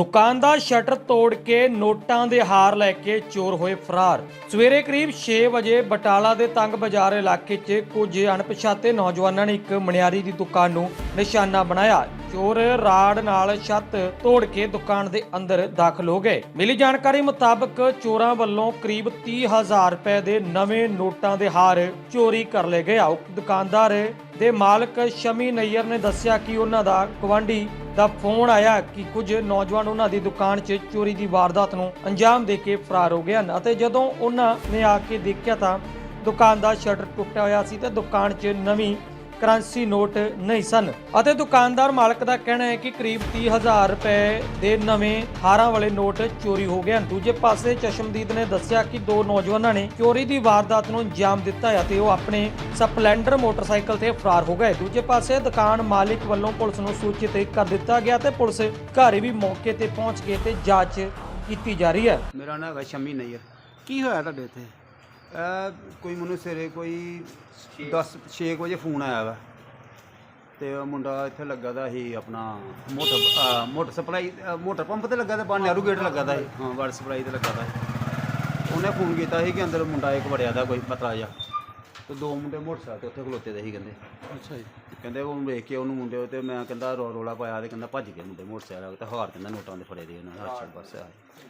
ਦੁਕਾਨ ਦਾ ਸ਼ਟਰ ਤੋੜ ਕੇ ਨੋਟਾਂ ਦੇ ਹਾਰ ਲੈ ਕੇ ਚੋਰ ਹੋਏ ਫਰਾਰ। ਸਵੇਰੇ ਕਰੀਬ 6 ਵਜੇ ਬਟਾਲਾ ਦੇ ਤੰਗ ਬਾਜ਼ਾਰ ਇਲਾਕੇ 'ਚ ਕੁਝ ਅਣਪਛਾਤੇ ਨੌਜਵਾਨਾਂ ਨੇ ਇੱਕ ਮਨਿਆਰੀ ਦੀ ਦੁਕਾਨ ਨੂੰ ਨਿਸ਼ਾਨਾ ਬਣਾਇਆ। ਚੋਰ ਰਾੜ ਨਾਲ ਛੱਤ ਤੋੜ ਕੇ ਦੁਕਾਨ ਦੇ ਅੰਦਰ ਦਾਖਲ ਹੋ ਗਏ। ਮਿਲੀ ਜਾਣਕਾਰੀ ਮੁਤਾਬਕ ਚੋਰਾਂ ਵੱਲੋਂ ਕਰੀਬ 30000 ਰੁਪਏ ਦੇ ਨਵੇਂ ਨੋਟਾਂ ਦੇ ਹਾਰ ਚੋਰੀ ਕਰ ਲਏ ਗਏ ਉਕਤ ਦੁਕਾਨਦਾਰ ਦੇ ਮਾਲਕ ਸ਼ਮੀ ਨਈਅਰ ਨੇ ਦੱਸਿਆ ਕਿ ਉਹਨਾਂ ਦਾ ਗਵਾਂਢੀ ਦਾ ਫੋਨ ਆਇਆ ਕਿ ਕੁਝ ਨੌਜਵਾਨ ਉਹਨਾਂ ਦੀ ਦੁਕਾਨ 'ਚ ਚੋਰੀ ਦੀ ਵਾਰਦਾਤ ਨੂੰ ਅੰਜਾਮ ਦੇ ਕੇ ਫਰਾਰ ਹੋ ਗਏ ਹਨ ਅਤੇ ਜਦੋਂ ਉਹਨਾਂ ਨੇ ਆ ਕੇ ਦੇਖਿਆ ਤਾਂ ਦੁਕਾਨ ਦਾ ਸ਼ਟਰ ਟੁੱਟਿਆ ਹੋਇਆ ਸੀ ਤੇ ਦੁਕਾਨ 'ਚ ਨਵੀਂ ਕਰੰਸੀ ਨੋਟ ਨਹੀਂ ਸਨ। ਅਤੇ ਦੁਕਾਨਦਾਰ ਮਾਲਕ ਦਾ ਕਹਿਣਾ ਹੈ ਕਿ ਕਰੀਬ 30000 ਰੁਪਏ ਦੇ ਨਵੇਂ ਹਾਰਾਂ ਵਾਲੇ ਨੋਟ ਚੋਰੀ ਹੋ ਗਏ ਹਨ। ਦੂਜੇ ਪਾਸੇ ਚਸ਼ਮਦੀਦ ਨੇ ਦੱਸਿਆ ਕਿ ਦੋ ਨੌਜਵਾਨਾਂ ਨੇ ਚੋਰੀ ਦੀ ਵਾਰਦਾਤ ਨੂੰ ਅੰਜਾਮ ਦਿੱਤਾ ਅਤੇ ਉਹ ਆਪਣੇ ਸਪਲੈਂਡਰ ਮੋਟਰਸਾਈਕਲ ਤੇ ਫਰਾਰ ਹੋ ਗਏ। ਦੂਜੇ ਪਾਸੇ ਦੁਕਾਨ ਮਾਲਿਕ ਵੱਲੋਂ ਪੁਲਿਸ ਨੂੰ ਸੂਚਿਤ ਕਰ ਦਿੱਤਾ ਗਿਆ ਤੇ ਪੁਲਿਸ ਘਰ ਵੀ ਮੌਕੇ ਤੇ ਪਹੁੰਚ ਕੇ ਤੇ ਜਾਂਚ ਕੀਤੀ ਜਾ ਰਹੀ ਹੈ। ਮੇਰਾ ਨਾਮ ਹੈਗਾ ਸ਼ਮੀ ਨਈਅਰ ਕੀ ਹੋਇਆ ਤੁਹਾਡੇ ਇੱਥੇ? ਇਹ ਕੋਈ ਮੈਨੂੰ ਸਵੇਰੇ ਕੋਈ 10 6 ਵਜੇ ਫੋਨ ਆਇਆ ਵਾ। ਤੇ ਉਹ ਮੁੰਡਾ ਇੱਥੇ ਲੱਗਾ ਦਾ ਸੀ ਆਪਣਾ motor motor supply motor pump ਤੇ ਲੱਗਾ ਦਾ ਬਾਹਰ ਨਹਿਰੂ ਗੇਟ ਲੱਗਾ ਦਾ ਸੀ। ਹਾਂ ਵਾਟਰ ਸਪਲਾਈ ਤੇ ਲੱਗਾ ਦਾ ਸੀ। ਉਹਨੇ ਫੋਨ ਕੀਤਾ ਸੀ ਕਿ ਅੰਦਰ ਮੁੰਡਾ ਇੱਕ ਵੜਿਆ ਦਾ ਕੋਈ ਪਤਲਾ ਜਿਹਾ। ਤੇ ਦੋ ਮੁੰਡੇ ਮੋਟਰਸਾਈਕਲ ਤੇ ਉੱਥੇ ਖਲੋਤੇ ਦੇ ਸੀ ਕਹਿੰਦੇ। ਅੱਛਾ ਜੀ। ਕਹਿੰਦੇ ਉਹਨੂੰ ਵੇਖ ਕੇ ਉਹਨੂੰ ਮੁੰਡੇ ਤੇ ਮੈਂ ਕਹਿੰਦਾ ਰੋ- ਰੌਲਾ ਪਾਇਆ ਤੇ ਕਹਿੰਦਾ ਭੱਜ ਗਏ ਮੁੰਡੇ ਮੋਟਰਸਾਈਕਲ ਤੇ ਹਾਰ ਕਹਿੰਦਾ ਨੋਟਾਂ ਦੇ ਫੜੇ ਦੇ ਉਹਨਾਂ ਹੱਥ ਬਸ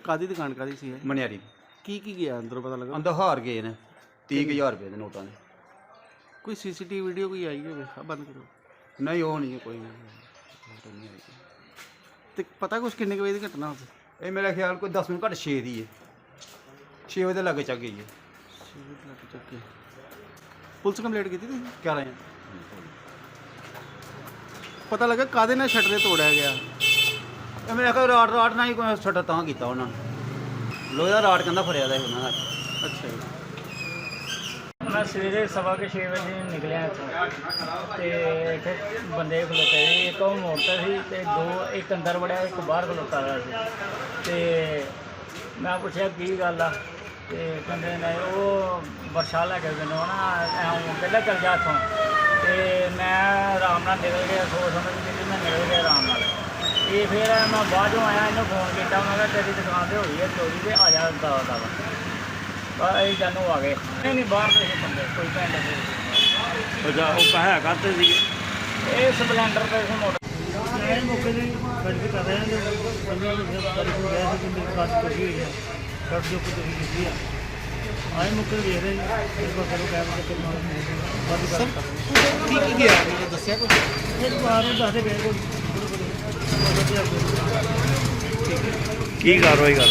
ਕਾਦੀ ਦੁਕਾਨ ਕਾਦੀ ਸੀ ਇਹ? ਮਨਿਆਰੀ। ਕੀ ਕੀ ਗਿਆ ਅੰਦਰ ਪਤਾ ਲੱਗਾ? ਅੰਦਰ ਹਾਰ ਗਏ ਨੇ 30000 ਰੁਪਏ ਦੇ ਨੋਟਾਂ ਦੇ। ਕੋਈ ਸੀਸੀਟੀਵੀ ਵੀਡੀਓ ਕੋਈ ਆਈ ਹੋਵੇ? ਆ ਬੰਦ ਕਰੋ। ਨਹੀਂ ਉਹ ਨਹੀਂ ਹੈ, ਕੋਈ ਨਹੀਂ। ਉਹ ਨਹੀਂ ਆਈ। ਤੇ ਪਤਾ ਕੁਛ ਕਿੰਨੇ ਕੁ ਵਜੇ ਦੀ ਘਟਨਾ ਹੋਵੇ? ਇਹ ਮੇਰਾ ਖਿਆਲ ਕੋਈ 10 ਮਿੰਟ ਘੱਟ 6 ਦੀ ਹੈ। 6 ਵਜੇ ਦੇ ਲੱਗੇ ਚੱਕ ਗਈ ਹੈ। ਲੱਗ ਚੱਕੇ ਪੁਲਿਸ ਕੰਪਲੇਂਟ ਕੀਤੀ ਤੁਸੀਂ? ਕਿਆ ਰਹੇ ਪਤਾ ਲੱਗਾ ਕਾਦੇ ਨਾਲ ਸ਼ਟਰ ਤੋੜਿਆ ਗਿਆ? ਇਹ ਮੇਰਾ ਖਿਆਲ ਰਾਟ ਰਾਟ ਨਾਲ ਹੀ ਕੋਈ ਛੱਟਾ ਤਾਂ ਕੀਤਾ ਉਹਨਾਂ ਨੇ। ਲੋਹੇ ਦਾ ਰਾਟ ਕਹਿੰਦਾ ਫੜਿਆ ਦਾ ਸੀ ਉਹਨਾਂ ਦਾ। ਅੱਛਾ ਜੀ। ਮੈਂ ਸਵੇਰੇ ਸਵਾ ਕੇ 6 ਵਜੇ ਨਿਕਲਿਆ ਇੱਥੋਂ ਤੇ ਇੱਥੇ ਬੰਦੇ ਖਲੋਤੇ ਸੀ, ਇੱਕ ਉਹ ਮੋਟਰ ਸੀ ਤੇ ਦੋ, ਇੱਕ ਅੰਦਰ ਵੜਿਆ, ਇੱਕ ਬਾਹਰ ਖਲੋਤਾ ਹੋਇਆ ਸੀ। ਤੇ ਮੈਂ ਪੁੱਛਿਆ, ਕੀ ਗੱਲ ਆ? ਤੇ ਕਹਿੰਦੇ ਨੇ, ਉਹ ਵਰਸ਼ਾ ਲੈ ਕੇ ਮੈਨੂੰ ਨਾ ਐਂ ਪਹਿਲਾਂ ਚੱਲ ਜਾ ਇੱਥੋਂ। ਤੇ ਮੈਂ ਆਰਾਮ ਨਾਲ ਨਿਕਲ ਗਿਆ, ਸੋਚ ਸਮਝ ਕੇ ਕਿ ਮੈਂ ਨਿਕਲ ਗਿਆ ਆਰਾਮ ਨਾਲ। ਇਹ ਫਿਰ ਮੈਂ ਬਾਅਦ ਚੋਂ ਆਇਆ ਇਹਨੂੰ ਫੋਨ ਕੀਤਾ ਮੈਂ ਕਿਹਾ ਤੇਰੀ ਦੁਕਾਨ ਤੇ ਹੋਈ ਹੈ ਚੋਰੀ ਤੇ ਆ ਜਾ ਦਾ ਦਾ ਬਸ ਇਹ ਜਾਨੂ ਆ ਗਏ। ਨਹੀਂ ਨਹੀਂ ਬਾਹਰ ਦੇ ਸੀ ਬੰਦੇ ਕੋਈ ਪਿੰਡ ਦੇ ਅੱਛਾ ਉਹ ਕਹਾ ਕਰਤੇ ਸੀਗੇ? ਇਹ ਸਪਲੈਂਡਰ ਤੇ ਸੀ ਮੋਟਰ ਇਹ ਮੌਕੇ ਤੇ ਵੈਰੀਫਾਈ ਕਰ ਰਹੇ ਹਾਂ ਜੋ ਬੰਦੇ ਨੂੰ ਫਿਰ ਨੂੰ ਗਿਆ ਸੀ ਮੇਰੇ ਪਾਸ ਕੁਝ ਹੋਈ ਹੈ। ਡਾਕਟਰ ਜੋ ਕੁਝ ਵੀ ਕੀਤੀ ਆ। ਆਏ ਮੌਕੇ ਵੇਖ ਰਹੇ ਇਸ ਵਾਰ ਕਰੋ ਕੈਮ ਤੇ ਕਿੰਨਾ ਬਾਦੀ ਕਰ ਕੀ ਕੀ ਗਿਆ ਮੈਨੂੰ ਦੱਸਿਆ ਕੁਛ? ਇਹ ਬਾਹਰ ਨੂੰ ਦੱਸਦੇ ਗਏ ਕੋਈ ਕੀ ਕਾਰਵਾਈ ਕਰ